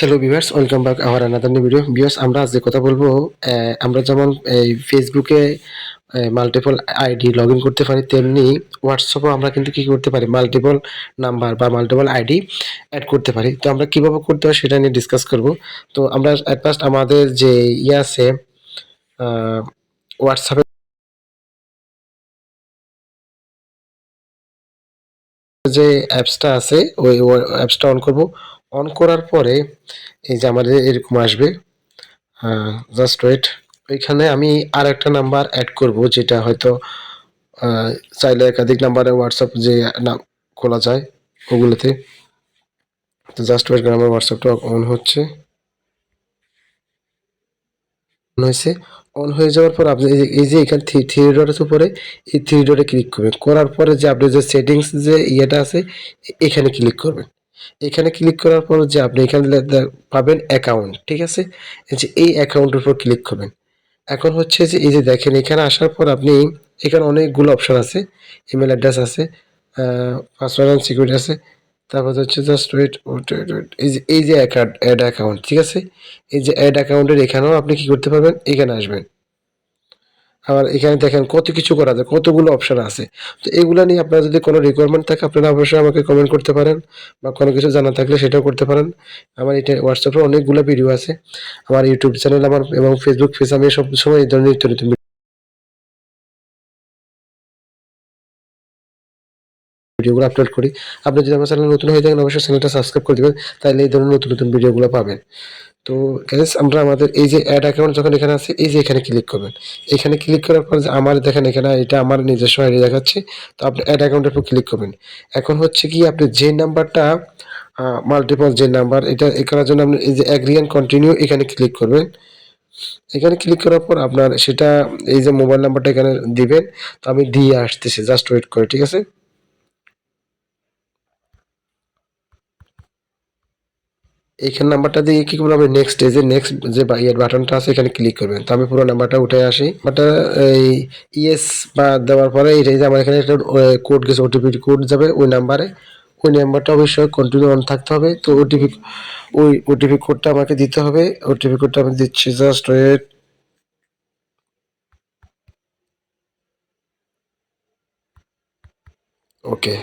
Hello viewers welcome back our another new video viewers আমরা আজ যে কথা বলব আমরা যেমন এই ফেসবুকে মাল্টিপল আইডি লগ ইন করতে পারি, তেমনি হোয়াটসঅ্যাপেও আমরা কিন্তু কি করতে পারি মাল্টিপল নাম্বার বা মাল্টিপল আইডি অ্যাড করতে পারি। তো আমরা কীভাবে করতে হয় সেটা নিয়ে ডিসকাস করব। তো আমরা অ্যাট ফার্স্ট আমাদের যে ইয়ে আছে হোয়াটসঅ্যাপে যে অ্যাপসটা আছে, ওই অ্যাপসটা অন করব। অন করার পরে এই যে আমাদের এরকম আসবে জাস্ট ওয়েট ওইখানে আমি আর একটা নাম্বার অ্যাড করব, যেটা হয়তো চাইলে একাধিক নাম্বারে হোয়াটসঅ্যাপ যে নাম খোলা যায় ওগুলোতে। তো জাস্ট ওয়েট করে আমার হোয়াটসঅ্যাপটা অন হচ্ছে। অন হয়েছে। অন হয়ে যাওয়ার পর আপনি এই যে- এখানে থ্রি থ্রি ডটের উপরে এই থ্রি ডটে ক্লিক করবেন। করার পরে যে আপনি যে সেটিংস যে ইয়েটা আছে, এখানে ক্লিক করবেন। এখানে ক্লিক করার পর যে আপনি এখানে পাবেন অ্যাকাউন্ট ঠিক আছে? যে এই অ্যাকাউন্টের উপর ক্লিক করবেন। এখন হচ্ছে যে এই যে দেখেন, এখানে আসার পর আপনি, এখানে অনেকগুলো অপশান আছে। ইমেল অ্যাড্রেস আছে পাসওয়ার্ড অ্যান্ড সিকিউরিটি আছে। তারপর হচ্ছে জাস্ট ওয়েট এই যে এই যে অ্যাড অ্যাকাউন্ট ঠিক আছে? এই যে অ্যাড অ্যাকাউন্টের এখানেও আপনি কি করতে পারবেন? এখানে আসবেন। আবার এখানে দেখেন কত কিছু করা যায়, কতগুলো অপশন আছে। তো এগুলো নিয়ে আপনার যদি কোনো রিকোয়ারমেন্ট থাকে, আপনারা অবশ্যই আমাকে কমেন্ট করতে পারেন বা কোনো কিছু জানা থাকলে সেটাও করতে পারেন। আমার এটা হোয়াটসঅ্যাপে অনেকগুলো ভিডিও আছে। আমার ইউটিউব চ্যানেল আমার এবং ফেসবুক পেজ আমি সব সময় এই ধরনের নিত্য ভিডিওগুলো আপলোড করি। আপনি যদি আমার চ্যানেল নতুন হয়ে থাকেন, অবশ্যই চ্যানেলটা সাবস্ক্রাইব করে দেবেন, তাহলে এই ধরনের নতুন নতুন ভিডিওগুলো পাবেন। তো গ্যাস আমরা আমাদের এই যে অ্যাড অ্যাকাউন্ট যখন এখানে আছে, এই যে এখানে ক্লিক করবেন। এখানে ক্লিক করার পর যে আমার দেখেন এখানে এটা আমার নিজস্ব আইডি দেখাচ্ছে, তো আপনি অ্যাড অ্যাকাউন্টের উপর ক্লিক করবেন। এখন হচ্ছে কি, আপনি যে নাম্বারটা মাল্টিপল যে নাম্বার এটা এ করার জন্য আপনি এই যে অ্যাগ্রি অ্যান্ড কন্টিনিউ এখানে ক্লিক করবেন। এখানে ক্লিক করার পর আপনার সেটা, এই যে মোবাইল নাম্বারটা এখানে দিবেন, তো আমি দিয়ে আসতেছি জাস্ট ওয়েট করে, ঠিক আছে? এইখানে নাম্বারটা দিয়ে কি করবেন আপনি নেক্সট যে নেক্সট যে ইয়ের বাটনটা আছে, এখানে ক্লিক করবেন। তো আমি পুরো নাম্বারটা উঠে আসি। বাট এই ইয়েস বা দেওয়ার পরে এই যে আমার এখানে একটা কোড গেছে ওটিপি কোড যাবে ওই নাম্বারে। ওই নাম্বারটা অবশ্যই কন্টিনিউ অন থাকতে হবে। তো ওটিপি ওই ওটিপি কোডটা আমাকে দিতে হবে। ওটিপি কোডটা আমি দিচ্ছি জাস্ট ওয়েট ওকে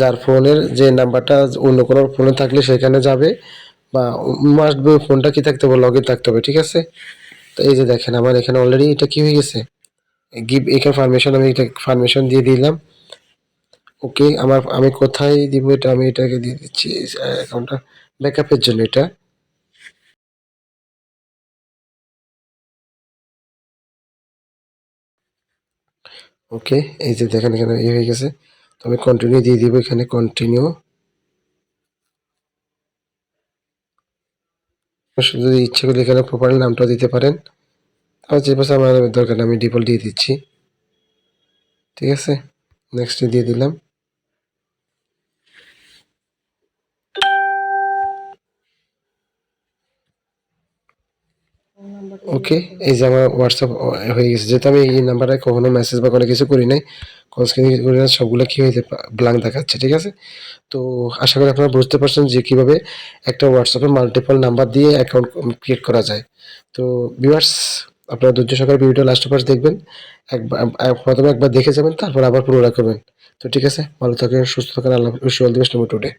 যার ফোনের যে নাম্বারটা অন্য কোনো ফোনে থাকলে সেখানে যাবে। বা মাস্ট বি ফোনটা কি থাকতে হবে লগ থাকতে হবে, ঠিক আছে? তো এই যে দেখেন, আমার এখানে অলরেডি এটা কি হয়ে গেছে? গিভ এখানে ফার্মেশন আমি এটা ফার্মেশন দিয়ে দিলাম। ওকে আমার, আমি কোথায় দিব এটা? আমি এটাকে দিয়ে দিচ্ছি অ্যাকাউন্টটা ব্যাকআপের জন্য এটা। ওকে এই যে দেখেন, এখানে ইয়ে হয়ে গেছে। তো আমি কন্টিনিউ দিয়ে দিব এখানে কন্টিনিউ যদি ইচ্ছে করলে এখানে প্রপার নামটা দিতে পারেন। আর যে পাশে আমার দরকার আমি ডিফল্ট দিয়ে দিচ্ছি। ঠিক আছে? নেক্সট দিয়ে দিলাম। ওকে এই যে আমার হোয়াটসঅ্যাপ হয়ে গেছে। যেহেতু আমি এই নাম্বারে কখনো মেসেজ বা কোনো কিছু করি নাই কল স্ক্রিন করি না, সবগুলো কী হয়েছে? ব্ল্যাঙ্ক দেখাচ্ছে, ঠিক আছে? তো আশা করি আপনারা বুঝতে পারছেন যে কীভাবে একটা হোয়াটসঅ্যাপে মাল্টিপল নাম্বার দিয়ে অ্যাকাউন্ট ক্রিয়েট করা যায়। তো ভিউয়ার্স আপনারা ধৈর্য সহকারে ভিডিওটা লাস্ট পাশ দেখবেন। একবার প্রথমে একবার দেখে যাবেন, তারপর আবার পুরোটা করবেন। তো ঠিক আছে, ভালো থাকেন সুস্থ থাকেন আল্লাহ অল টুডে